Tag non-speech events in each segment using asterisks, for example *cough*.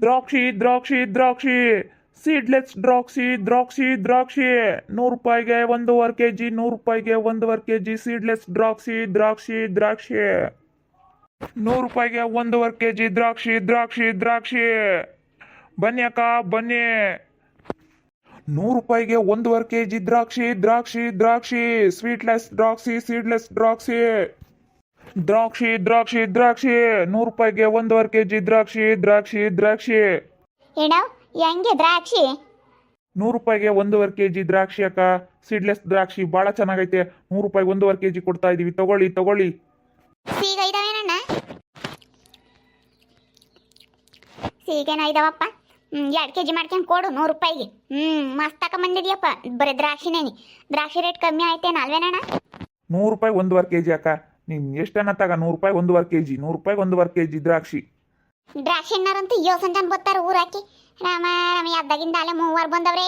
ದ್ರಾಕ್ಷಿ ದ್ರಾಕ್ಷಿ ದ್ರಾಕ್ಷಿ. ಸೀಡ್ಲೆಸ್ ದ್ರಾಕ್ಷಿ ದ್ರಾಕ್ಷಿ ದ್ರಾಕ್ಷಿ. ನೂರು ರೂಪಾಯಿಗೆ ಒಂದೂವರೆ ಕೆ ಜಿ ನೂರು ರೂಪಾಯಿಗೆ ಒಂದೂವರೆ ಕೆ ಜಿ ಸೀಡ್ಲೆಸ್ ದ್ರಾಕ್ಷಿ ದ್ರಾಕ್ಷಿ ದ್ರಾಕ್ಷಿ. ನೂರು ರೂಪಾಯಿಗೆ ಒಂದೂವರೆ ಕೆ ಜಿ ದ್ರಾಕ್ಷಿ ದ್ರಾಕ್ಷಿ ದ್ರಾಕ್ಷಿ. ಬನ್ನಿ ಅಕ್ಕ, ಬನ್ನಿ. ನೂರು ರೂಪಾಯಿಗೆ ಒಂದೂವರೆ ಕೆ ಜಿ ದ್ರಾಕ್ಷಿ ದ್ರಾಕ್ಷಿ ದ್ರಾಕ್ಷಿ. ಸ್ವೀಟ್ಲೆಸ್ ದ್ರಾಕ್ಷಿ ಸೀಡ್ಲೆಸ್ ದ್ರಾಕ್ಷಿ. ದ್ರಾಕ್ಷಿ ದ್ರಾಕ್ಷಿ ದ್ರಾಕ್ಷಿ. ನೂರು ರೂಪಾಯಿಗೆ ಒಂದೂವರೆ ಕೆ ಜಿ ದ್ರಾಕ್ಷಿ ದ್ರಾಕ್ಷಿ ದ್ರಾಕ್ಷಿ. ಏನೋ ಹೆಂಗೆ ದ್ರಾಕ್ಷಿ? ನೂರು ರೂಪಾಯಿಗೆ ಒಂದೂವರೆ ಕೆ ಜಿ ದ್ರಾಕ್ಷಿ ಅಕ್ಕ. ಸೀಡ್ಲೆಸ್ ದ್ರಾಕ್ಷಿ ಭಾಳ ಚೆನ್ನಾಗೈತೆ. ನೂರು ರೂಪಾಯಿಗೆ ಒಂದೂವರೆ ಕೆ ಜಿ ಕೊಡ್ತಾ ಇದೀವಿ. ತಗೊಳ್ಳಿ ತಗೊಳ್ಳಿ. ಸೀಗ ಇದಾವೇನಣ್ಣ ಸೀಗೇನ ಇದಾವಪ್ಪ. ಹ್ಞೂ ಎರಡು ಕೆ ಜಿ ಮಾಡ್ಕೊಂಡು ಕೊಡು ನೂರು ರೂಪಾಯಿಗೆ. ಹ್ಞೂ ಮಸ್ತ್ ತಗೊಂಬಂದಿದ್ಯಪ್ಪ ಬರೀ ದ್ರಾಕ್ಷಿನೇನಿ. ದ್ರಾಕ್ಷಿ ರೇಟ್ ಕಮ್ಮಿ ಆಯ್ತೇನು ಅಲ್ವೇನಣ್ಣ? ನೂರು ರೂಪಾಯಿ ಒಂದೂವರೆ ಕೆ ಜಿ ಅಕ್ಕ. ನೀನು ಎಷ್ಟನ್ನ ತಗ? ನೂರು ರೂಪಾಯಿ ಒಂದೂವರೆ ಕೆ ಜಿ ನೂರು ರೂಪಾಯಿಗೆ ಒಂದೂವರೆ ಕೆ ಜಿ ದ್ರಾಕ್ಷಿ. ದ್ರಾಕ್ಷಿ ಹಣ್ಣಾರಂತೂ ಯೋಸನ್ ಜನ ಬರ್ತಾರ ಊರಾಕಿ ರಾಮ ರಾಮ, ಯಾವ್ದಾಗಿಂದ ಅಲ್ಲೇ ಮೂವರು ಬಂದವ್ರೇ.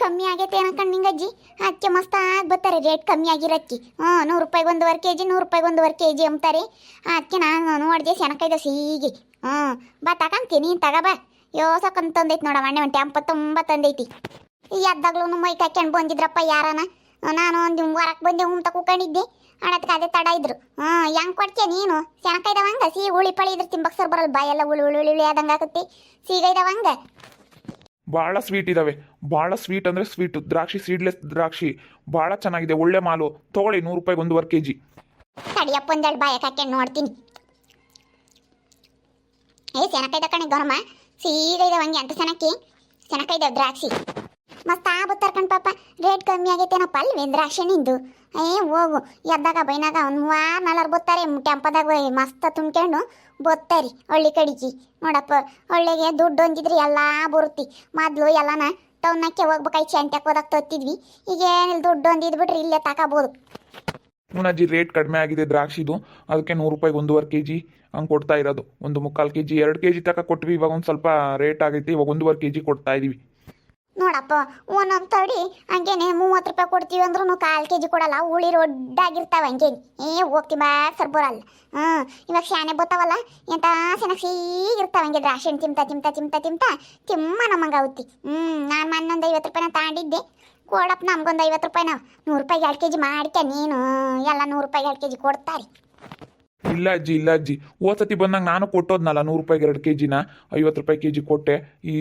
ಕಮ್ಮಿ ಆಗೈತೆ ಏನಕ್ಕಂಡು ನಿಂಗಜ್ಜಿ ಅದಕ್ಕೆ ಮಸ್ತ್ ಆಗಿ ಬರ್ತಾರೆ ರೇಟ್ ಕಮ್ಮಿ ಆಗಿರಕ್ಕಿ. ಹ್ಞೂ, ನೂರು ರೂಪಾಯಿಗೆ ಒಂದೂವರೆ ಕೆ ಜಿ ನೂರು ರೂಪಾಯಿಗೆ ಒಂದೂವರೆ ಕೆ ಜಿ ಅಂತಾರೆ ಅದಕ್ಕೆ ನಾನು ನೋಡಿದೆ ಸೆನಕೈದ ಸೀಗಿ. ಹ್ಞೂ, ಬಾ ತಕಂತೀನಿ ತಗ ಬಾ. ಯೋಸಕ್ಕಂತ ತಂದೈತಿ ನೋಡ ಮಣ್ಣೆ ಒಂದು ಟ್ಯಾಂಪ ತುಂಬ ತಂದೈತಿ. ಈ ಅದ್ದಾಗ್ಲೂ ಮೈ ಕಾಕ್ಯಂಡು ಬಂದಿದ್ರಪ್ಪ ಯಾರನ. ನಾನು ಒಂದು ವಾರಕ್ಕೆ ಬಂದೆ ಉಮ್ತ ಕೂಕೊಂಡಿದ್ದೆ ಅಣತ್ಕ ಅದೇ ತಡ ಇದ್ರು. ಹ್ಞೂ ಹೆಂಗ್ ಕೊಡ್ತೀಯ ನೀನು? ಸೆಣಕ ಇದಾವಂಗ ಸಿಹಿ ಹುಳಿ ಪಳಿ ಇದ್ರೆ ತಿಂಬಕ್ ಸರ್ ಬರಲ್ಲ. ಬಾಯೆಲ್ಲ ಉಳಿ ಉಳಿ ಉಳಿ ಉಳಿ ಆದಂಗೆ ಆಗುತ್ತೆ ಸೀಗ ಇದಾವಂಗ ಭಾಳ ಸ್ವೀಟ್ ಇದಾವೆ. ಭಾಳ ಸ್ವೀಟ್ ಅಂದರೆ ಸ್ವೀಟು ದ್ರಾಕ್ಷಿ ಸೀಡ್ಲೆಸ್ ದ್ರಾಕ್ಷಿ. ಭಾಳ ಚೆನ್ನಾಗಿದೆ. ಒಳ್ಳೆ ಮಾಲು. ತಗೊಳ್ಳಿ ನೂರು ರೂಪಾಯಿಗೆ ಒಂದೂವರೆ ಕೆ ಜಿ ತಡಿಯಪ್ಪ ಒಂದೆರಡು ಬಾಯ ಹಾಕ್ಯಂಡು ನೋಡ್ತೀನಿ. ಏ ಸೆಣಕ ಇದ ಕಣೆ ಗೌರಮ್ಮ. ಸೀಗ ಇದಾವಂಗೆ ಅಂತ ಸೆಣಕಿ. ಸೆಣಕ ಇದಾವೆ ದ್ರಾಕ್ಷಿ. ಮಸ್ತ್ ಆ ಕಣ್ ಪಾಪ. ರೇಟ್ ಕಮ್ಮಿ ಆಗೈತೇನಪ್ಪ ಅಲ್ಲಿ? ದ್ರಾಕ್ಷಿ ನಿಂದು. ಏ, ಹೋಗು. ಎದ್ದಾಗ ಬೈನಾಗ ಒಂದು ಮೂವಾರು ನಾಲ್ಕು ಬತ್ತಾರೆ. ಟೆಂಪದಾಗ ಮಸ್ತ್ ತುಂಬ್ಕೊಂಡು ಬತ್ತಾರಿ ಹಳ್ಳಿ ಕಡಿಗೆ. ನೋಡಪ್ಪ, ಹಳ್ಳಿಗೆ ದುಡ್ಡು ಹೊಂದಿದ್ರಿ ಎಲ್ಲ ಬರುತ್ತಿ ಮೊದಲು ಎಲ್ಲನ ಟೌನಕ್ಕೆ ಹೋಗ್ಬೇಕಾಯ್ತು ಚಂಟ್ಯಾಕ್ ಹೋದಾಗ ತೊತ್ತಿದ್ವಿ. ಈಗ ಏನಿಲ್ಲ ದುಡ್ಡು ಹೊಂದಿದ್ ಬಿಟ್ರಿ ಇಲ್ಲೇ ತಗೋಬೋದು ಮುನಾಜಿ ರೇಟ್ ಕಡಿಮೆ ಆಗಿದೆ ದ್ರಾಕ್ಷಿದು. ಅದಕ್ಕೆ ನೂರು ರೂಪಾಯಿಗೆ ಒಂದೂವರೆ ಕೆ ಜಿ ಹಂಗೆ ಕೊಡ್ತಾ ಇರೋದು. ಒಂದು ಮುಕ್ಕಾಲು ಕೆ ಜಿ ಎರಡು ಕೆ ಜಿ ತನಕ ಕೊಟ್ವಿ. ಇವಾಗ ಒಂದು ಸ್ವಲ್ಪ ರೇಟ್ ಆಗೈತಿ. ಇವಾಗ ಒಂದೂವರೆ ಕೆ ಜಿ ಕೊಡ್ತಾ ಇದೀವಿ. ನೋಡಪ್ಪ, ಒಂದೊಂದು ತಡಿ, ಹಂಗೇನೆ ಮೂವತ್ತು ರೂಪಾಯಿ ಕೊಡ್ತೀವಿ ಅಂದ್ರೂ ಕಾಲು ಕೆ ಜಿ ಕೊಡಲ್ಲ ಉಳಿ ರೊಡ್ಡಾಗಿರ್ತಾವೆ ಹಂಗೇನೆ. ಏ, ಹೋಗ್ತಿ ಬಾ ಸರ್ ಬರಲ್ಲ ಹ್ಞೂ ಇವಾಗ ಶಾನೆ ಬತ್ತಾವಲ್ಲ, ಎಂತ ಸೀಗಿರ್ತಾವ ಹಂಗೆ ದ್ರಾಕ್ಷಿ ಹಣ್ಣ್ ತಿಂತ ತಿಂತ ತಿಮ್ತಾ ತಿಂತ, ತಿಮ್ಮ ನಮ್ಮಂಗೆ ಆಗುತ್ತಿ. ಹ್ಞೂ ನಾನು ಮನ್ನೊಂದು ಐವತ್ತು ರೂಪಾಯಿನ ತಗೊಂಡಿದ್ದೆ ಕೊಡಪ್ಪ, ನಮ್ಗೊಂದು ಐವತ್ತು ರೂಪಾಯಿ ನಾವು ನೂರು ರೂಪಾಯಿಗೆ ಎರಡು ಕೆ ಜಿ ಮಾಡ್ಕೆ ನೀನು? ಎಲ್ಲ ನೂರು ರೂಪಾಯಿಗೆ ಎರಡು ಕೆ ಜಿ ಕೊಡ್ತಾರೆ. ಇಲ್ಲ ಅಜ್ಜಿ ಇಲ್ಲ ಅಜ್ಜಿ. ಹೋದ ಸತಿ ಬಂದಾಗ ನಾನು ಕೊಟ್ಟೋದ್ನಲ್ಲ, ನೂರು ರೂಪಾಯಿಗೆ ಎರಡು ಕೆ ಜಿನ ಐವತ್ತು ರೂಪಾಯಿ ಕೆ ಜಿ ಕೊಟ್ಟೆ.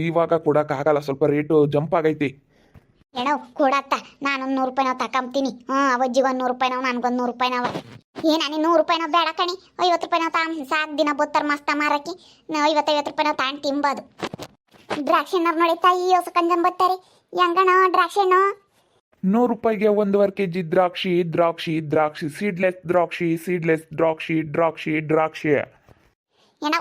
ಇವಾಗ ಆಗಲ್ಲ, ಸ್ವಲ್ಪ ರೇಟು ಜಂಪ್ ಆಗೈತಿ. ಏನೋ ಕೊಡತ್ತ ನಾನು ನೂರು ರೂಪಾಯಿ ನಾವು ತಕೊಂತೀನಿ ಹ್ಞೂ ಅವಜ್ಜಿಗೆ ಒಂದು ನೂರು ರೂಪಾಯಿ ನಾವು ನನಗೊಂದು ನೂರು ರೂಪಾಯಿ ನಾವು ಏ ನಾನು ನೂರು ರೂಪಾಯಿ ನಾವು ಬೇಡ ಕಣಿ. ಐವತ್ತು ರೂಪಾಯಿ ನಾವು ತಾನು ಸಾಕು ದಿನ ಬತ್ತಾರ ಮಸ್ತ ಮಾರಕ್ಕೆ. ನಾವು ಐವತ್ತೈವತ್ತು ರೂಪಾಯಿ ನಾವು ತಾನು ತಿಂಬೋದು. ದ್ರಾಕ್ಷಿ ನೋಡಿ ತಾಯಿ ಹೊಸಕಂಜನ್ ಬರ್ತಾರೆ ಹೆಂಗಣ ದ್ರಾಕ್ಷಿ ಹಣ್ಣು ನೂರು ರೂಪಾಯಿಗೆ ಒಂದೂವರೆ ಕೆ ಜಿ ದ್ರಾಕ್ಷಿ ದ್ರಾಕ್ಷಿ ದ್ರಾಕ್ಷಿ ಸೀಡ್ಲೆಸ್ ದ್ರಾಕ್ಷಿ ಸೀಡ್ಲೆಸ್ ದ್ರಾಕ್ಷಿ ದ್ರಾಕ್ಷಿ ದ್ರಾಕ್ಷಿ. ಏನೋ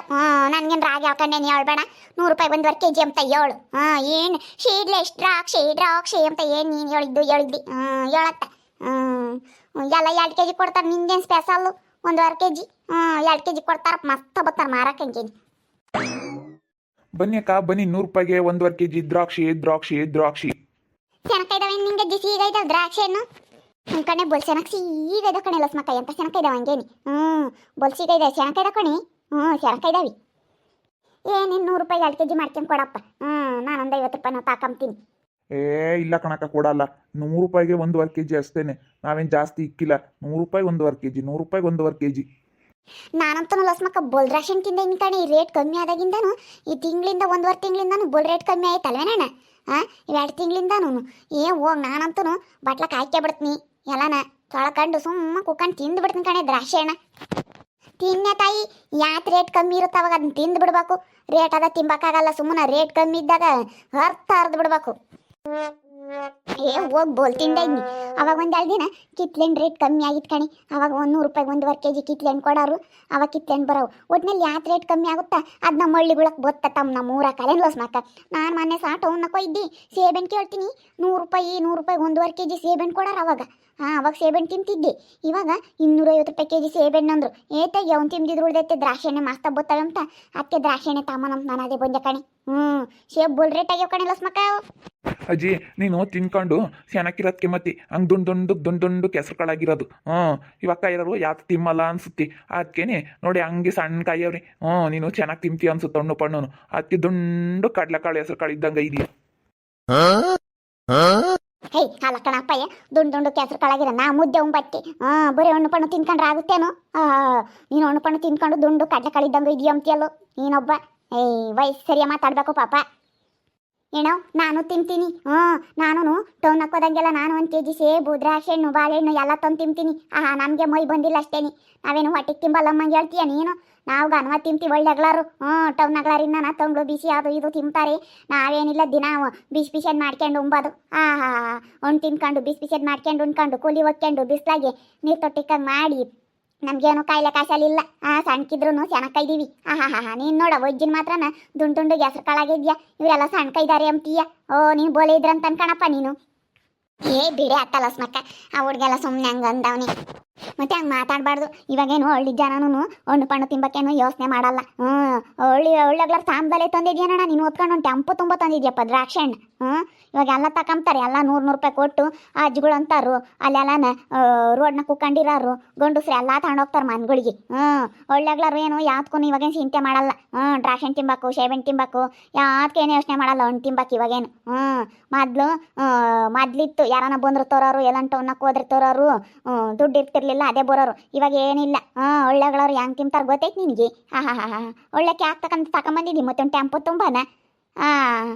ನನಗೇನು ರಾಗಿ ಹಾಕೊಂಡೇನು ಹೇಳ್ಬೇಡ. ನೂರು ರೂಪಾಯಿ ಒಂದುವರೆ ಕೆ ಜಿ ಅಂತ ಹೇಳು. ಹಾಂ ಏನು ಶೀಡ್ಲೆಸ್ ದ್ರಾಕ್ಷಿ ದ್ರಾಕ್ಷಿ ಅಂತ ಏನು ನೀನು ಹೇಳಿದ್ದು ಹೇಳಿದ್ದಿ? ಹೇಳತ್ತ. ಹ್ಞೂ ಎಲ್ಲ ಎರಡು ಕೆ ಜಿ ಕೊಡ್ತಾರೆ ನಿಂದೇನು ಸ್ಪೆಷಲ್ಲು ಒಂದುವರೆ ಕೆ ಜಿ ಹ್ಞೂ ಎರಡು ಕೆ ಜಿ ಕೊಡ್ತಾರೆ ಮಸ್ತ್ ಬರ್ತಾರೆ ಮಾರಕ್ಕಂಗೇನು ಬನ್ನಿ ಅಕ್ಕ ಬನ್ನಿ ನೂರು ರೂಪಾಯಿಗೆ ಒಂದೂವರೆ ಕೆ ಜಿ ದ್ರಾಕ್ಷಿ ದ್ರಾಕ್ಷಿ ದ್ರಾಕ್ಷಿ. ಸೆನಕ ಇದಾವೆ ನಿಂಗೆ ಜಿಸಿ ಈಗ ಇದಾವೆ ದ್ರಾಕ್ಷಿ ಹಣ್ಣು? ನಿಮ್ಮ ಕಣೆ ಬೊಲ್ ಸೆನಕ್ ಸೀಗ ಇದ ಕಣೆ ಅಂತ ಸೆನಕ ಇದಾವೆ ಹಂಗೇನಿ? ಹ್ಞೂ ಬೊಲ್ ಸೀಗ ಇದೆ ಸೆನಕ ಇದ ಕಣಿ? ಹ್ಞೂ ಸೆನಕ ಇದಾವೆ ಏನೇನು ನೂರು ರೂಪಾಯಿ ಎರಡು ಕೆ ಜಿ ಮಾಡ್ಕೊಂಡು ಕೊಡಪ್ಪ. ಹ್ಞೂ ನಾನೊಂದು ಐವತ್ತು ರೂಪಾಯಿ ನಾವು ತಾಕಂತೀನಿ ಏ, ಇಲ್ಲ ಕಣಕ್ಕ, ಕೊಡಲ್ಲ. ನೂರು ರೂಪಾಯಿಗೆ ಒಂದೂವರೆ ಕೆ ಜಿ ಅಷ್ಟೇನೆ. ನಾವೇನು ಜಾಸ್ತಿ ಇಕ್ಕಿಲ್ಲ. ನೂರು ರೂಪಾಯಿ ಒಂದೂವರೆ ಕೆ ಜಿ ನೂರು ರೂಪಾಯಿಗೆ ಒಂದೂವರೆ ಕೆ ಜಿ ನಾನಂತೂ ಲಸ್ಮಕ್ಕ ಬೋಲ್ ರಾಶನ್ ತಿಂದ ಇನ್ ಕಣೆ, ಈ ರೇಟ್ ಕಮ್ಮಿ ಆದಾಗಿಂದನು, ಈ ತಿಂಗಳಿಂದ ಒಂದುವರೆ ತಿಂಗಳಿಂದನು ಬೋಲ್ ರೇಟ್ ಕಮ್ಮಿ ಆಯ್ತಲ್ವೇನಣ್ಣ ಹಾಂ ಎರಡು ತಿಂಗಳಿಂದನು. ಏ, ಹೋಗಿ ನಾನಂತೂ ಬಟ್ಲ ಕಾಯ್ಕೆ ಬಿಡ್ತೀನಿ, ಎಲ್ಲನ ತೊಳ್ಕಂಡು ಸುಮ್ಮ ಕುಕ್ಕಂಡು ತಿಂದು ಬಿಡ್ತೀನಿ ಕಣೆ ದ್ರಾಕ್ಷಿ ಅಣ್ಣ. ತಿನ್ನೆ ತಾಯಿ, ಯಾತ್ ರೇಟ್ ಕಮ್ಮಿ ಇರುತ್ತೆ ಅವಾಗ ಅದನ್ನ ತಿಂದು ಬಿಡ್ಬೇಕು. ರೇಟ್ ಅದ ತಿಂಬಕ್ಕಾಗಲ್ಲ, ಸುಮ್ಮನೆ ರೇಟ್ ಕಮ್ಮಿ ಇದ್ದಾಗ ಅರ್ಥ ಅರ್ದು ಬಿಡ್ಬೇಕು. ಏ, ಹೋಗಿ ಬೋಲ್ ತಿಂದೆ ಇದ್ನಿ. ಅವಾಗ ಒಂದು ಎರಡು ದಿನ ಕಿತ್ಲೆಣ್ಣು ರೇಟ್ ಕಮ್ಮಿ ಆಗಿತ್ತು ಕಣಿ. ಅವಾಗ ಒಂದು ನೂರು ರೂಪಾಯಿ ಒಂದುವರೆ ಕೆ ಜಿ ಕಿತ್ಲೆನ್ ಕೊಡೋರು. ಅವಾಗ ಬರವು ಬರೋವು. ಒಟ್ನಲ್ಲಿ ಯಾತ್ ರೇಟ್ ಕಮ್ಮಿ ಆಗುತ್ತಾ? ಅದು ನಮ್ಮ ಹಳ್ಳಿಗಳಕ್ಕೆ ಬತ್ತ ತಮ್ಮ ನಮ್ಮ ಊರ ಕಲೆ ಲೋಸ್ ಮಾಕ ನಾನು ಮೊನ್ನೆ ಸಾ ಟೌನ್ನ ಕೊಯ್ದಿ ಸೇಬೆನ್ ಕೇಳ್ತೀನಿ. ನೂರು ರೂಪಾಯಿ, ನೂರು ರೂಪಾಯಿಗೆ ಒಂದುವರೆ ಕೆ ಜಿ ಸೇಬೆನ್ ಕೊಡೋರು ಅವಾಗ. ಹಾಂ ಅವಾಗ ಸೇಬೆಹಣ್ಣು ತಿಂತಿದ್ದೆ. ಇವಾಗ ಇನ್ನೂರೈವತ್ತು ರೂಪಾಯಿ ಕೆ ಜಿ ಸೇಬೆಹಣ್ಣು ಅಂದ್ರು. ಏತಾಗಿ ಅವ್ನು ತಿಂದಿದ್ರು ಉಳಿದೈತೆ ದ್ರಾಕ್ಷಿ ಎಣ್ಣೆ ಮಸ್ತ ಬತ್ತವೆ ಅಂತ ಅದಕ್ಕೆ ದ್ರಾಕ್ಷಿ ಎಣ್ಣೆ ತಮ್ಮನಂತ ನಾನು ಅದೇ ಬಂದೆ ಕಣೆ. ಹ್ಞೂ ಸೇಬ್ ಬೋಲ್ ರೇಟ್ ಆಗ್ಯಾವ ಕಣೆ ಲಸ್ಮಕ್ಕ ಅಜ್ಜಿ ನೀನು ತಿನ್ಕೊಂಡು ಸೆನಕ್ಕಿರೋದಕ್ಕೆ ಮತ್ತೆ. ಹಂಗೆ ದುಂಡು ದುಂಡು ದುಂಡು ದುಂಡು ಕೆಸರು ಕಾಳಾಗಿರೋದು ಹ್ಞೂ ಇವಕ್ಕ ಇರೋರು ಯಾವ್ದು ತಿಮ್ಮಲ್ಲ ಅನ್ಸುತ್ತಿ. ಅದಕ್ಕೇನೆ ನೋಡಿ ಹಂಗೆ ಸಣ್ಣ ಕಾಯವ್ರಿ ಹ್ಞೂ ನೀನು ಚೆನ್ನಾಗಿ ತಿಂತೀಯ ಅನ್ಸುತ್ತೆ ಹಣ್ಣು ಪಣ್ಣು ಅದಕ್ಕೆ ದುಂಡು ಕಡಲೆಕಾಳು ಹೆಸರು ಕಾಳು ಇದ್ದಂಗೆ ಇದೆಯಾ. ಹೇ ಹಾಲ ಕಣಪ್ಪಯ್ಯ ದುಂಡು ದುಂಡು ಕೆಸರು ಕಳಗಿರ ನಾ ಮುದ್ದೆ ಉಂಬಟ್ಟಿ ಹಾಂ ಬರೀ ಹಣ್ಣು ಪಣ್ಣು ತಿನ್ಕೊಂಡ್ರೆ ಆಗುತ್ತೇನೋ? ನೀನು ಹಣ್ಣು ಪಣ್ಣು ತಿನ್ಕೊಂಡು ದುಂಡು ಕಡ್ಲೆ ಕಳಿದ್ದಂಗೆ ಇದೆಯಂತಿಯಲ್ಲೋ ನೀನೊಬ್ಬ? ಏಯ್ ವಯಸ್ಸು ಸರಿಯ ಮಾತಾಡ್ಬೇಕು ಪಾಪ. ಏನೋ, ನಾನು ತಿಂತೀನಿ. ಹ್ಞೂ ನಾನು ಟೌನ್ ಹಾಕೋದಂಗೆಲ್ಲ ನಾನು ಒಂದು ಕೆ ಜಿ ಸೇಬು ದ್ರಾಕ್ಷಿ ಹಣ್ಣು ಬಾಳೆಹಣ್ಣು ಎಲ್ಲ ತಂದು ತಿಂತೀನಿ. ಆಹಾ, ನಮಗೆ ಮೈ ಬಂದಿಲ್ಲ ಅಷ್ಟೇನಿ. ನಾವೇನು ಹೊಟ್ಟೆಗೆ ತಿಂಬಲ್ಲಮ್ಮಂಗೆ ಹೇಳ್ತೀಯ ನೀನು? ನಾವು ಗನ್ವ ಒಳ್ಳೆ ಅಗ್ಲಾರು. ಹ್ಞೂ, ಟೌನ್ ಅಗ್ಲಾರಿಂದ ನಾ ತಂಗ್ಳು ಬಿಸಿ ಅದು ಇದು ತಿಂತಾರೆ. ನಾವೇನಿಲ್ಲ, ದಿನ ಬಿಸಿ ಬಿಸಿದ್ ಮಾಡ್ಕೊಂಡು ಉಂಬೋದು. ಆಹಾ ಹಣ್ಣು ತಿನ್ಕೊಂಡು, ಬಿಸಿ ಬಿಸಿದ್ ಮಾಡ್ಕೊಂಡು ಉಣ್ಕೊಂಡು, ಕೂಲಿ ಒಕ್ಕೊಂಡು ಬಿಸಿಲಾಗೆ ನೀರು ತೊಟ್ಟಿಕ್ಕಂಗೆ ಮಾಡಿ. ನಮಗೇನು ಕಾಯಿಲೆ ಕಾಸಲಿಲ್ಲ ಆ ಸಣ್ಣಕಿದ್ರು ಚೆನ್ನಾಗಿದ್ದೀವಿ ಆಹಾ ಹಾ ಹಾ ನೀನು ನೋಡ ಒಜ್ಜಿನ ಮಾತ್ರನ ದುಂಡು ದುಂಡು ಹೆಸ್ರು ಕಾಳಾಗಿದ್ಯಾ ಇವರೆಲ್ಲ ಸಣ್ಣ ಕೈದಾರೆ ಅಂತೀಯ? ಓ, ನೀನು ಬೋಲೆ ಇದ್ರಂತ ಅನ್ಕಣಪ್ಪ ನೀನು. ಏ, ಬಿಡಿ ಅತ್ತಲ್ಲ ಸ್ಮಕ್ಕ ಆ ಹುಡುಗೆಲ್ಲ ಸುಮ್ಮನೆ ಹಂಗೆ ಅಂದವನಿ. ಮತ್ತೆ ಹಂಗೆ ಮಾತಾಡಬಾರ್ದು. ಇವಾಗೇನು ಹಳ್ಳಿ ಜನನೂ ಹಣ್ಣು ಪಣ್ಣು ತಿಂಬಕ್ಕೇನು ಯೋಚನೆ ಮಾಡಲ್ಲ. ಹ್ಞೂ ಹಳ್ಳಿ ಒಳ್ಳೆಗ್ಲಾರ ತಾಮ್ದಲ್ಲೇ ತಂದಿದ್ಯಾನಣ್ಣ? ನೀನು ಓದ್ಕೊಂಡು ಒಂದು ಟೆಂಪು ತುಂಬ ತಂದಿದ್ಯಪ್ಪ, ದ್ರಾಕ್ಷಿ ಹಣ್ಣು. ಹ್ಞೂ? ಇವಾಗ ಎಲ್ಲ ತಕೊಂತಾರೆ ಎಲ್ಲ ನೂರು ನೂರು ರೂಪಾಯಿ ಕೊಟ್ಟು ಆ ಅಂತಾರು, ಅಲ್ಲೆಲ್ಲನ ರೋಡ್ನ ಕುಕ್ಕಂಡಿರಾರು, ಗಂಡಸ್ರು ಎಲ್ಲ ತಗೊಂಡೋಗ್ತಾರೆ ಮನ್ಗಳಿಗೆ. ಹ್ಞೂ? ಒಳ್ಳೆಗ್ಲಾರು ಏನು ಯಾವ್ದಕ್ಕೂ ಇವಾಗೇನು ಚಿಂತೆ ಮಾಡಲ್ಲ. ಹ್ಞೂ? ದ್ರಾಕ್ಷಿ ತಿನ್ಬೇಕು ತಿನ್ಬೇಕು ತಿಂಬಾಕು ಯಾವ್ದಕ್ಕೇನು ಯೋಚನೆ ಮಾಡಲ್ಲ ಹಣ್ಣು ತಿಂಬಾಕು ಇವಾಗೇನು. ಹ್ಞೂ? ಮೊದಲು ಮೊದ್ಲಿತ್ತು ಯಾರನ್ನ ಬಂದ್ರು ತೋರೋರು ಟೌನಕ್ಕೆ ಹೋದ್ರೆ ತೋರೋರು ದುಡ್ಡು ಇರ್ತಿರ್ಲಿಲ್ಲ, ಅದೇ ಬರೋರು. ಇವಾಗ ಏನಿಲ್ಲ. ಹಾಂ ಒಳ್ಳೆಗಳವ್ರು ಹೆಂಗೆ ತಿಂತಾರೆ ಗೊತ್ತೈತೆ ನಿನಗೆ? ಹಾಂ ಹಾಂ ಹಾಂ ಒಳ್ಳೆಕ್ಕೆ ಆಗ್ತಕ್ಕಂತ ತಗೊಂಬಂದಿದ್ದೀನಿ ಮತ್ತೊಂದು ಟೆಂಪೋ ತುಂಬಾನ. ಹಾಂ.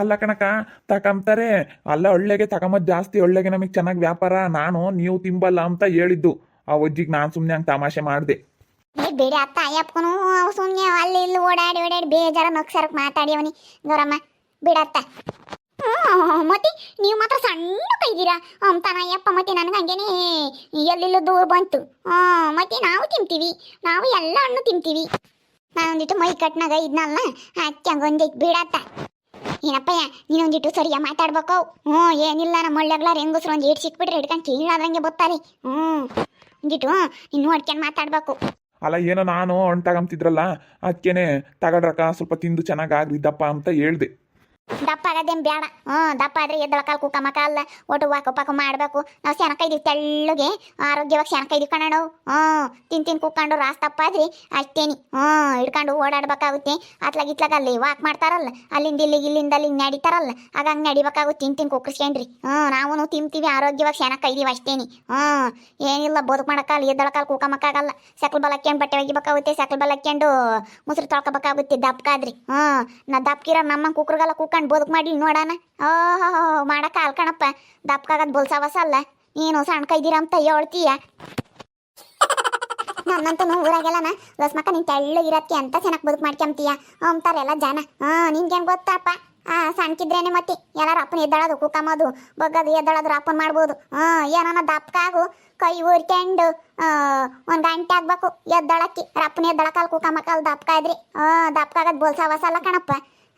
ಅಲ್ಲ ಕಣಕ ತಕಂತಾರೆ ಅಲ್ಲ ಒಳ್ಳೆಗೆ ತಗೊಂಬದ್ ಜಾಸ್ತಿ ಒಳ್ಳೆಗೆ ನಮಗೆ ಚೆನ್ನಾಗಿ ವ್ಯಾಪಾರ, ನಾನು, ನೀವು ತಿಂಬಲ್ಲ ಅಂತ ಹೇಳಿದ್ದು. ಆ ಒಜ್ಜಿಗೆ ನಾನು ಸುಮ್ಮನೆ ಹಂಗೆ ತಮಾಷೆ ಮಾಡಿದೆ. ಬೇಡಿ ಅತ್ತ, ಅಯ್ಯಪ್ಪನು ಸುಮ್ಮನೆ ಅಲ್ಲಿ ಇಲ್ಲಿ ಓಡಾಡಿ ಓಡಾಡಿ ಬೇಜಾರ ನಕ್ಸರಕ್ ಮಾತಾಡಿ ಅವನಿ ಗೌರಮ್ಮ ಬಿಡತ್ತ ಮತ್ತೆ ನೀವು ಮಾತ್ರ ಸಣ್ಣ ಕೈದೀರಾ? ಅಂತಾನ ಅಯ್ಯಪ್ಪ ಮತ್ತೆ ನನಗೆ ಹಂಗೇನೆ ಎಲ್ಲಿಲ್ಲ ದೂರ ಬಂತು. ಮತ್ತೆ ನಾವು ತಿಂತೀವಿ. ನಾವು ಎಲ್ಲ ಹಣ್ಣು ತಿಂತೀವಿ. ನಾನೊಂದಿಟ್ಟು ಮೈ ಕಟ್ನಾಗ ಇದ್ನಲ್ಲ ಅಕ್ಕಿ ಹಂಗೊಂದೈತೆ ಬಿಡತ್ತ ಏನಪ್ಪಯ್ಯ ನೀನೊಂದಿಟ್ಟು ಸರಿಯ ಮಾತಾಡ್ಬೇಕು? ಹ್ಞೂ, ಏನಿಲ್ಲ, ನಮ್ಮ ಒಳ್ಳೆಗ್ಲಾರ ಹೆಂಗಸ್ರು ಒಂದು ಏಟ್ ಸಿಕ್ಬಿಟ್ರೆ ಹಿಡ್ಕೊಂಡು ಕೀಳಾದಂಗೆ ಬರ್ತಾರೆ ಹ್ಞೂ ಒಂದಿಟ್ಟು ನೀನು ನೋಡ್ಕೊಂಡು ಮಾತಾಡ್ಬೇಕು? ಅಲ್ಲ, ಏನೋ ನಾನು ಹಣ್ಣು ತಗೊಂತಿದ್ರಲ್ಲ ಅದಕ್ಕೇನೆ ತಗೊಳ್ರಕ್ಕ ಸ್ವಲ್ಪ ತಿಂದು ಚೆನ್ನಾಗಿ ಆಗ್ರಿದ್ದಪ್ಪ ಅಂತ ಹೇಳ್ದೆ. ದಪ್ಪ ಆಗೋದೇನು ಬೇಡ ಹ್ಞೂ ದಪ್ಪ ಆದ್ರೆ ಎದ್ದಳಕಾಲ ಕುಕ್ಕ ಮಕ ಅಲ್ಲ. ಒಟ್ಟು ವಾಕು ಪಾಕು ಮಾಡಬೇಕು. ನಾವು ಸೆನಕೈದೀವಿ ತೆಳ್ಳಗೆ. ಆರೋಗ್ಯವಾಗಿ ಸೆನಕೈದೀವಿ ಕಣ ನಾವು. ಹ್ಞೂ ತಿನ್ ತಿನ್ ಕುಕ್ಕೊಂಡು ರಾಸ್ ದಪ್ಪ ಆದ್ರಿ ಅಷ್ಟೇನಿ. ಹ್ಞೂ ಹಿಡ್ಕೊಂಡು ಓಡಾಡ್ಬೇಕಾಗುತ್ತೆ. ಅತ್ಲಾಗ ಇತ್ಲಾಗ ಅಲ್ಲಿ ವಾಕ್ ಮಾಡ್ತಾರಲ್ಲ. ಅಲ್ಲಿಂದ ಇಲ್ಲಿಗೆ ಇಲ್ಲಿಂದ ಅಲ್ಲಿಗೆ ನಡೀತಾರಲ್ಲ. ಆಗ ಹಂಗೆ ನಡಿಬೇಕಾಗುತ್ತೆ ತಿನ್ ತಿನ್ ಕುಕ್ಕರ್ಸ್ಕೊಂಡ್ರಿ ಹ್ಞೂ ನಾವು ತಿಂತೀವಿ, ಆರೋಗ್ಯವಾಗಿ ಸೆನಕೈದೀವಿ ಅಷ್ಟೇನಿ. ಹ್ಞೂ ಏನಿಲ್ಲ ಬದುಕು ಮಾಡೋಕ್ಕಲ್ಲ ಎದ್ದಳಕಾಲ ಕುಕ್ಕ ಮಕ್ಕಾಗಲ್ಲ ಸಕಲ್ ಬಲ ಹಾಕ್ಯಂಡು ಬಟ್ಟೆ ಒಗಿಬೇಕಾಗುತ್ತೆ, ಸಕಲ್ ಬಲ ಹಾಕ್ಯಂಡು ಮುಸ್ರು ತೊಳ್ಕೊಬೇಕಾಗುತ್ತೆ ದಪ್ಕಾದ್ರಿ ಹ್ಞೂ ನಾ ದಪ್ಕಿರ ನಮ್ಮ ಕುಕ್ರಿಗೆಲ್ಲ ಕುಕ್ಕಂಡು ಬದುಕು ಮಾಡಿ ನೋಡೋಣ ಓಹೋ ಮಾಡಕ್ಕ ಅಲ್ಕಣಪ್ಪ ದಪ್ಕಾಗದ್ ಬೋಲ್ಸವಸ ಅಲ್ಲ. ನೀನು ಸಣ್ಣ ಕೈದಿರ ಅಂತ ಹೇಳ್ತೀಯ *laughs* ನನ್ನಂತೂ ಊರಾಗೆಲ್ಲನ? ಲಸ್ಮಕ್ಕ ನೀನು ತೆಳ್ಳಗಿರಕ್ಕೆ ಅಂತ ಚೆನ್ನಾಗಿ ಬದುಕು ಮಾಡ್ಕೊಂತೀಯ ಅಂತಾರೆಲ್ಲ ಜನ. ಹಾಂ ನಿನ್ಗೇನು ಗೊತ್ತಪ್ಪ? ಆ ಸಣ್ಣಕಿದ್ರೇನೆ ಮತ್ತೆ. ಎಲ್ಲಾರು ಅಪ್ಪನ ಎದ್ದಳೋದು ಕೂಕಮದು ಬಗ್ಗದು ಎದ್ದಳೋದು ಅಪ್ಪನ ಮಾಡ್ಬೋದು. ಹಾಂ ಏನನ್ನ ದಪ್ಪಕಾಗು ಕೈ ಊರ್ಕೊಂಡು ಒಂದು ಗಂಟೆ ಆಗ್ಬೇಕು ಎದ್ದಳಕ್ಕೆ. ರಪ್ಪನ ಎದ್ದಳಕಲ್ ಕುಕ್ಕಮ್ಮಕ್ಕಲ್ ದಪ್ಕ ಇದ್ರಿ ಹಾಂ ದಪ್ಪಕಾಗದ್ ಬೋಲ್ಸ ಅವಸಲ್ಲ ಕಣಪ್ಪ.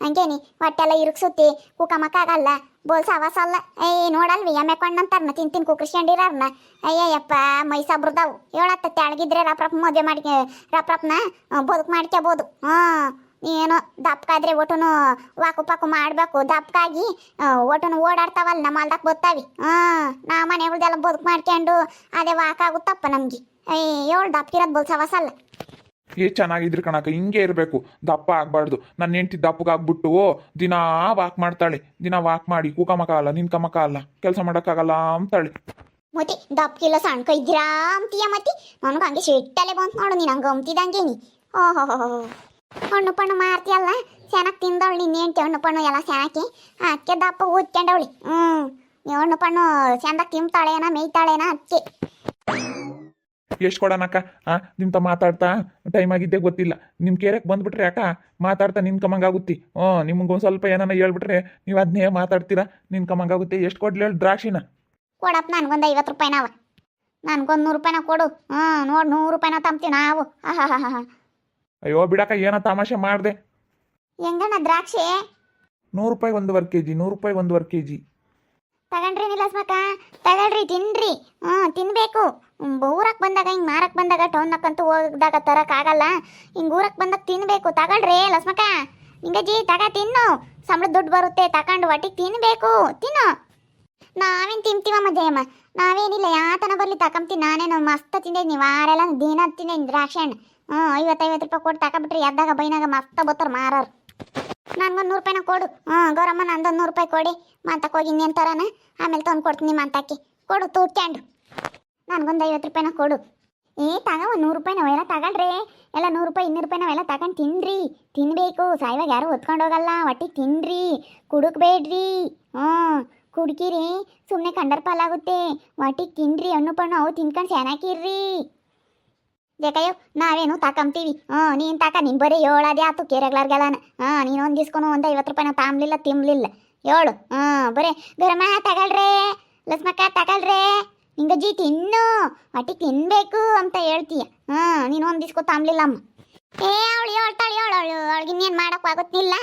ಹಂಗೇನಿ, ಹೊಟ್ಟೆಲ್ಲ ಇರುಗ್ಸುತ್ತಿ ಕುಕ್ಕಮ್ಮಕ್ಕಾಗಲ್ಲ ಬೋಲ್ಸ ಅವಸಲ್ಲ ಏಯ್ ನೋಡಲ್ವಿ, ಎಮ್ಮೆ ಕೊಂಡಂತಾರನ ತಿನ್ ತಿನ್ ಕುಕ್ಕರ್ಸ್ಕೊಂಡಿರಾರ್ನ ಅಯ್ಯಯ್ಯಪ್ಪ ಮೈ ಸಾಬ್ರದಾವು ಹೇಳತ್ತ ತೆಳಗಿದ್ರೆ ರಪ್ ರಪ್ ಮದುವೆ ಮಾಡಿ ರಪ್ರಪ್ನ ಬದುಕು ಮಾಡ್ಕೋಬೋದು ಹಾಂ ಏನೋ ದಪ್ಕಾದ್ರೆ ಒಟ್ಟುನು ವಾಕು ಪಾಕು ಮಾಡಬೇಕು. ದಪ್ಕಾಗಿ ಒಟ್ಟುನು ಓಡಾಡ್ತಾವಲ್ಲ, ನಮ್ಮ ಹೊಲ್ದಾಗ ಬತ್ತಾವಿ. ಹಾಂ ನಾ ಮನೆಗಳ್ದೆಲ್ಲ ಬದುಕು ಮಾಡ್ಕೊಂಡು ಅದೇ ವಾಕ್ ಆಗುತ್ತಪ್ಪ ನಮ್ಗೆ. ಏಯ್ ಏಳು ದಪ್ಕಿರೋದು ಬೋಲ್ಸವಸಲ್ಲ. ಏ ಚೆನ್ನಾಗಿದ್ರಿ ಕಣಕ ಹಿಂಗೆ ಇರಬೇಕು. ದಪ್ಪ ಆಗಬಾರ್ದು. ನನ್ನ ಹೆಂಡತಿ ದಪ್ಪಗಾಗ್ಬಿಟ್ಟು ದಿನಾ ವಾಕ್ ಮಾಡ್ತಾಳೆ. ದಿನ ವಾಕ್ ಮಾಡಿ ಕೂಕಮಕ ಅಲ್ಲ ನಿನ್ಕಮಕ ಅಲ್ಲ. ಕೆಲಸ ಮಾಡೋಕ್ಕಾಗಲ್ಲ ಅಂತಾಳೆ. ಮತ್ತೆ ದಪ್ಪಕ್ಕಿಲ್ಲ ಸಣ್ಣ ಇದ್ದೀರಾ ಅಂತೀಯ ಮತ್ತೆ ನನಗೆ ಹಂಗೆ ಶೆಟ್ಟಲೆ ಬಂತು ನೋಡು, ನೀನು ಹಂಗೆ ಅಂತಿದಂಗೆ ನೀ. ಓಹೋ ಹಣ್ಣು ಪಣ್ಣು ಮಾರ್ತಿಯಲ್ಲ ಚೆನ್ನಾಗಿ ತಿಂದವಳು ನಿನ್ನ ಹೆಂಡತಿ, ಹಣ್ಣು ಪಣ್ಣು ಎಲ್ಲ ಚೆನ್ನಾಗಿ ಅಕ್ಕೆ ದಪ್ಪ ಊದ್ಕೊಂಡವಳಿ. ಹ್ಞೂ ಹಣ್ಣು ಪಣ್ಣು ಚೆಂದಾಗಿ ತಿಂತಾಳೇನ ಮೇಯ್ತಾಳೇನ ಅದಕ್ಕೆ ಎಷ್ಟು ಕೊಡೋಣಕ್ಕ ಹಾಂ ನಿಮ್ತ ಮಾತಾಡ್ತಾ ಟೈಮ್ ಆಗಿದ್ದೇ ಗೊತ್ತಿಲ್ಲ. ನಿಮ್ಮ ಕೇರಕ್ಕೆ ಬಂದ್ಬಿಟ್ರೆ ಅಕ್ಕ ಮಾತಾಡ್ತಾ ಆಗುತ್ತಿ ಹ್ಞೂ ನಿಮ್ಗೊಂದು ಸ್ವಲ್ಪ ಏನಾನ ಹೇಳ್ಬಿಟ್ರೆ ನೀವು ಅದನ್ನೇ ಮಾತಾಡ್ತೀರಾ? ನಿನ್ಕಮಂಗಾಗುತ್ತೆ ಎಷ್ಟು ಕೊಡ್ಲಿ ಹೇಳಿ ದ್ರಾಕ್ಷಿನ? ಕೊಡಪ್ಪ ನನಗೊಂದು ಐವತ್ತು ರೂಪಾಯಿ ನಾವ ನನಗೊಂದು ನೂರು ರೂಪಾಯಿನ ಕೊಡು. ಹ್ಞೂ ನೋಡಿ ನೂರು ರೂಪಾಯಿನ ತಂಬ್ತೀವಿ ನಾವು ಅಯ್ಯೋ ಬಿಡಕ್ಕ ಏನೋ ತಮಾಷೆ ಮಾಡಿದೆ? ಹೆಂಗಣ್ಣ ದ್ರಾಕ್ಷಿ? ನೂರು ರೂಪಾಯಿ ಒಂದುವರೆ ಕೆ ಜಿ ನೂರು ರೂಪಾಯಿ ಒಂದುವರೆ ಕೆ ಜಿ ತಗೊಂಡ್ರಿ ನಿಲ್ಲಸ್ಮಕ್ಕ ತಗೊಳ್ರಿ ತಿನ್ರಿ. ಹ್ಞೂ ತಿನ್ಬೇಕು. ಊರಕ್ಕೆ ಬಂದಾಗ, ಹಿಂಗೆ ಮಾರಕ್ಕೆ ಬಂದಾಗ ಟೌನ್ನಕ್ಕಂತೂ ಹೋಗ್ದಾಗ ತರೋಕ್ಕಾಗಲ್ಲ ಹಿಂಗೆ ಊರಕ್ಕೆ ಬಂದಾಗ ತಿನ್ಬೇಕು. ತಗೊಳ್ರಿ ಲಸ್ಮಕ್ಕ ನಿಂಗಜ್ಜಿ, ತಗ, ತಿನ್ನು. ಸಂಬಳ ದುಡ್ಡು ಬರುತ್ತೆ, ತಗೊಂಡು ಒಟ್ಟಿಗೆ ತಿನ್ಬೇಕು. ತಿನ್ನು. ನಾವೇನು ತಿಂತೀವಮ್ಮ ಜಯಮ್ಮ? ನಾವೇನಿಲ್ಲ, ಯಾತನ ಬರಲಿ ತಕೊಂತೀನಿ ನಾನೇನು ಮಸ್ತ್ ತಿಂದಿದ್ನಿ ವಾರೆಲ್ಲ ದಿನ ತಿಂದಿನಿ ದ್ರಾಕ್ಷಿ ಹಣ್ಣು. ಹ್ಞೂ ಐವತ್ತೈವತ್ತು ರೂಪಾಯಿ ಕೊಟ್ಟು ಬಿಟ್ರಿ ಎದ್ದಾಗ ಬೈನಾಗ ಮಸ್ತ ಬತ್ತಾರ ಮಾರೋರು. ನನಗೊಂದು ನೂರು ರೂಪಾಯಿನ ಕೊಡು. ಹ್ಞೂ ಗೌರಮ್ಮ, ನಂದೊಂದು ನೂರು ರೂಪಾಯಿ ಕೊಡಿ. ಮಂತಕ್ಕೆ ಹೋಗಿ ಇನ್ನೇನು ತರಾನ? ಆಮೇಲೆ ತಂದು ಕೊಡ್ತೀನಿ ಮಾತಾಕಿ. ಕೊಡು ತೂಟ್ಕೊಂಡು ನನಗೊಂದು ಐವತ್ತು ರೂಪಾಯಿನ ಕೊಡು. ಏ, ತಗೋ ನೂರು ರೂಪಾಯಿ ನಾವೆಲ್ಲ ತಗೊಳ್ರಿ. ಎಲ್ಲ ನೂರು ರೂಪಾಯಿ, ಇನ್ನೂರು ರೂಪಾಯಿ ನಾವೆಲ್ಲ ತಗೊಂಡು ತಿನ್ರಿ. ತಿನ್ನಬೇಕು ಸಾಯ್ವಾಗ ಯಾರು ಹೊತ್ಕೊಂಡು ಹೋಗಲ್ಲ. ಒಟ್ಟಿಗೆ ತಿನ್ರಿ. ಕುಡುಕ್ಬೇಡ್ರಿ. ಹ್ಞೂ ಕುಡ್ಕಿರಿ. ಸುಮ್ಮನೆ ಕಂಡರ್ ಪಾಲಾಗುತ್ತೆ. ಒಟ್ಟಿಗೆ ತಿನ್ರಿ. ಹಣ್ಣು ಪಣ್ಣು ಅವು ತಿನ್ಕೊಂಡು ಚೆನ್ನಾಗಿರ್ರಿ ಬೇಕಯ್ಯೋ ನಾವೇನು ತಾಕಂತೀವಿ ಹ್ಞೂ ನೀನು ತಕ, ನೀನು ಬರೀ ಏಳದೇ ಆತು ಕೇರಗ್ಲಾರ್ಗೆಲ್ಲನ ಹಾಂ, ನೀನು ಒಂದು ದಿಸ್ಕೊಂಡು ಒಂದು ಐವತ್ತು ರೂಪಾಯಿನ ತಾಂಬ್ಲಿಲ್ಲ ತಿನ್ಲಿಲ್ಲ ಏಳು. ಹ್ಞೂ ಬರೀ, ಗರಮ ತಗೊಳ್ರೆ. ಲಸ್ಮಕ್ಕ ತಗೊಳ್ರೆ. ನಿಂಗಜ್ಜಿ ತಿನ್ನು ಹೊಟ್ಟಿಗೆ ತಿನ್ಬೇಕು ಅಂತ ಹೇಳ್ತೀಯ. ಹಾಂ, ನೀನು ಒಂದು ತಾಂಬ್ಲಿಲ್ಲ ಅಮ್ಮ. ಏ, ಅವಳು ಹೇಳ್ತಾಳೆ, ಹೇಳು ಅವಳು. ಅವಳಿಗೆ ಇನ್ನೇನು ಮಾಡೋಕ್ಕೂ ಆಗುತ್ತಿಲ್ಲ.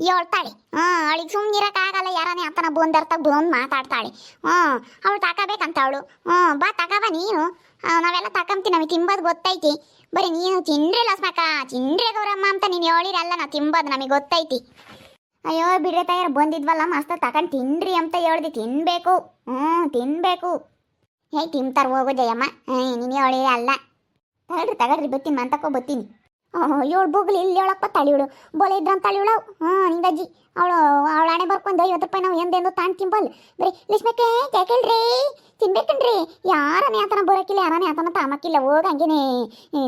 ಹೇಳ್ತಾಳೆ. ಹಾಂ, ಅವಳಿಗೆ ಸುಮ್ಮನೆ ಇರೋಕ್ಕಾಗಲ್ಲ ಯಾರನೇ ಆತನ ಬಂದರ್ತಾಗ ಬಂದು ಮಾತಾಡ್ತಾಳೆ. ಹ್ಞೂ ಅವಳು ತಗೋಬೇಕಂತ ಅವಳು. ಹ್ಞೂ ಬಾ ತಗೋಬ ನೀನು. ನಾವೆಲ್ಲ ತಕೊಂತೀವಿ ನಮಗೆ ತಿಂಬೋದು ಗೊತ್ತೈತಿ. ಬರೀ ನೀನು ತಿನ್ರಿ ಲಸ್ಮಕ್ಕ ತಿನ್ರಿ ಗೌರಮ್ಮ ಅಂತ ನೀನು ಹೇಳಿರಲ್ಲ ನಾ ತಿಂಬೋದು ನಮಗೆ ಗೊತ್ತೈತಿ. ಅಯ್ಯೋ, ಬಿಡ್ರೆ ತಯಾರು ಬಂದಿದ್ವಲ್ಲ, ಮಸ್ತ್ ತಗೊಂಡು ತಿನ್ರಿ ಅಂತ ಹೇಳ್ದಿ. ತಿನ್ಬೇಕು. ಹ್ಞೂ ತಿನ್ಬೇಕು. ಹೇ ತಿಂತಾರೆ ಹೋಗು ಜಯಮ್ಮ. ನೀನು ಹೇಳಿ ಅಲ್ಲ. ತಗಡ್ರಿ ತಗಡ್ರಿ ಬತ್ತೀನಿ ಮಂತಕ್ಕೋ ಬತ್ತೀನಿ ಏಳು ಬೋಗ್ಲಿ ಇಲ್ಲಿ ಹೇಳಪ್ಪ ಬತ್ತಾಳಿ ಇವಳು ಬೋಲೆ ಇದ್ರಂತ ಇವಳು ಹಾಂ ನಿಂಗಜ್ಜಿ ಅವಳು, ಅವಳ ಹಣೆ ಬರ್ಕೊಂಡು ಐವತ್ತು ರೂಪಾಯಿ ನಾವು ಎಂದೆಂದು ತಾಂಡ್ ತಿಂಬಲ್. ಬರೀ ಲಿಸ್ಮಕ್ಕೆ ಕೇಳ್ರಿ ತಿನ್ಬೇಕನ್ರಿ. ಯಾರನೇ ಆತನ ಬರೋಕಿಲ್ಲ ಯಾರನೇ ಆತನ ತಾಮಕ್ಕಿಲ್ಲ. ಹೋಗ ಹಂಗೇನೆ.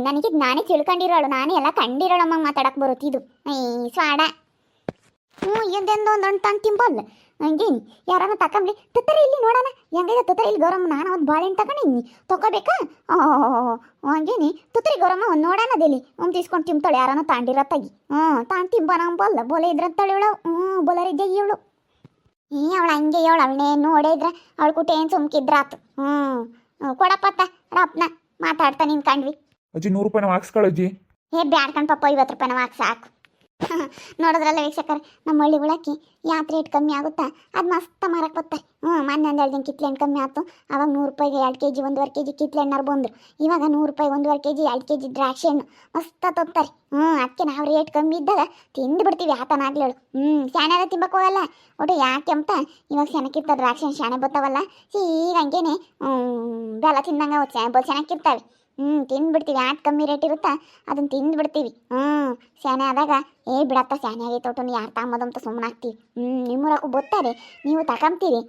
ನನಗೆ ನಾನೇ ತಿಳ್ಕೊಂಡಿರೋಳು. ನಾನೇ ಎಲ್ಲ ಕಂಡಿರೋಳಮ್ಮ ಮಾತಾಡಕ್ ಬರುತ್ತಿದ್ದು. ಈ ಸ್ವಾಡ. ಹ್ಞೂ ಎಂದೆಂದು ಒಂದೊಂದು ತಾಂಡ್ ತಿಂಬಲ್. ಹಂಗೇನಿ? ಯಾರನ್ನ ತಕೊಂಬ್ಲಿ ತುತ್ತರಿ ಇಲ್ಲಿ ನೋಡೋಣ. ಹೆಂಗೈದ ತುತ್ತರಿ ಇಲ್ಲಿ ಗೌರಮ್ಮ? ನಾನು ಒಂದು ಬಾಳೆಹಣ್ಣು ತಗೊಂಡಿನಿ ತಗೋಬೇಕಾ ಓ ಹಂಗೇನಿ. ತುತ್ತರಿ ಗೌರಮ್ಮ ಒಂದು ನೋಡೋಣದಿಲ್ಲಿ ಒಂದು ತಿಸ್ಕೊಂಡು ತಿಂತಾಳೆ ಯಾರನ್ನ ತಾಂಡಿರ ತಗಿ. ಹ್ಞೂ ತಾಂಡ್ ತಿಂಬನಂಬಲ್ಲ ಬೋಲೆ ಇದ್ರಂತಾಳೆ ಇವಳು ಹ್ಞೂ ಬೋಲರಿದ್ದೆ ಇವಳು. ಏ ಅವಳು ಹಂಗೆ ಇವಳು. ಅವಳನ್ನೇ ನೋಡೇ ಇದ್ರ ಅವಳು ಕುಟೆ ಏನು ಸುಮ್ಕಿದ್ರಾತು. ಹ್ಞೂ ತ ರಪ್ನ ಮಾತಾಡ್ತಾ ನಿನ್ ಕಂಡ್ವಿ. ಅಜ್ಜಿ ನೂರು ರೂಪಾಯಿ ಹಾಕ್ಸ್ಕೊಳ್ಳಿ ಅಜ್ಜಿ. ಹೇ ಬ್ಯಾಡ್ಕಂಡ್ ಪಾಪ. ಐವತ್ತು ರೂಪಾಯಿ ಹಾಕ್ಸಿ ಸಾಕು. *laughs* ನೋಡಿದ್ರಲ್ಲ ವೀಕ್ಷಕರ, ನಮ್ಮ ಹಳ್ಳಿ ಉಳಕ್ಕೆ ಯಾತ್ ರೇಟ್ ಕಮ್ಮಿ ಆಗುತ್ತಾ? ಅದು ಮಸ್ತ ಮಾರಕ್ಕೆ ಬರ್ತಾರೆ ಹ್ಞೂ ಮೊನ್ನೆ ಒಂದು ಎರಡು ದಿನ ಕಿತ್ಲೆ ಕಮ್ಮಿ ಆಯ್ತು ಅವಾಗ ನೂರು ರೂಪಾಯಿಗೆ ಎರಡು ಕೆ ಜಿ ಒಂದುವರೆ ಕೆ ಜಿ ಕಿತ್ಲೆ ಹಣ್ಣಾರು ಬಂದರು. ಇವಾಗ ನೂರು ರೂಪಾಯಿ, ಒಂದುವರೆ ಕೆ ಜಿ ಎರಡು ಕೆ ಜಿ ದ್ರಾಕ್ಷಿ ಹಣ್ಣು. ಮಸ್ತ ತೊತ್ತಾರೆ ಹ್ಞೂ ಅದಕ್ಕೆ ನಾವು ರೇಟ್ ಕಮ್ಮಿ ಇದ್ದಾಗ ತಿಂದು ಬಿಡ್ತೀವಿ ಆತನಾಗ್ಲೇಳು ಹ್ಞೂ ಶಾಣೆ ಎಲ್ಲ ತಿಂಬಕ್ಕೆ ಹೋಗಲ್ಲ. ಒಟ್ಟು ಯಾಕೆ ಅಂತ, ಇವಾಗ ಚೆನ್ನಾಗಿರ್ತಾರೆ ದ್ರಾಕ್ಷಿ ಹಣ್ಣು ಶಾಣೆ ಬರ್ತಾವಲ್ಲ ಈಗ ಹಂಗೇನೆ ಬೆಲ್ಲ ತಿಂದಂಗೆ ಚೆನ್ನಾಗಿರ್ತಾವೆ ಹ್ಞೂ ತಿಂದ್ಬಿಡ್ತೀವಿ. ಯಾಕೆ ಕಮ್ಮಿ ರೇಟ್ ಇರುತ್ತಾ? ಅದನ್ನ ತಿಂದ್ಬಿಡ್ತೀವಿ. ಹ್ಞೂ ಸ್ಯಾನೆ ಆದಾಗ, ಏ ಬಿಡತ್ತ ಸ್ಯಾನೆ ಆಗೈತೆ ಒಟ್ಟು ಯಾರು ತಗೊಂಬೋದು ಅಂತ ಸುಮ್ಮನೆ ಆಗ್ತೀವಿ. ಹ್ಞೂ ನಿಮ್ಮೂರಾಗೂ ಗೊತ್ತಾರೆ. ನೀವು ತಗೊಂತೀರಿ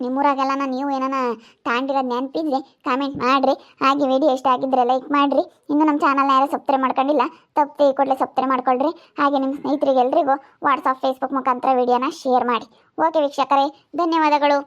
ನಿಮ್ಮೂರಾಗೆಲ್ಲ ನೀವು ಏನಾನ ತಾಂಡಿರೋದು ನೆನಪಿದ್ರೆ ಕಾಮೆಂಟ್ ಮಾಡಿರಿ. ಹಾಗೆ ವಿಡಿಯೋ ಇಷ್ಟ ಆಗಿದ್ರೆ ಲೈಕ್ ಮಾಡಿರಿ. ಇನ್ನು ನಮ್ಮ ಚಾನಲ್ನ ಯಾರು ಸಬ್ಸ್ಕ್ರೈಬ್ ಮಾಡ್ಕೊಂಡಿಲ್ಲ, ತಪ್ಪು ಕೂಡಲೇ ಸಬ್ಸ್ಕ್ರೈಬ್ ಮಾಡ್ಕೊಳ್ರಿ. ಹಾಗೆ ನಿಮ್ಮ ಸ್ನೇಹಿತರಿಗೆ ಎಲ್ರಿಗೂ ವಾಟ್ಸಪ್ ಫೇಸ್ಬುಕ್ ಮುಖಾಂತರ ವಿಡಿಯೋನ ಶೇರ್ ಮಾಡಿ. ಓಕೆ ವೀಕ್ಷಕರೇ, ಧನ್ಯವಾದಗಳು.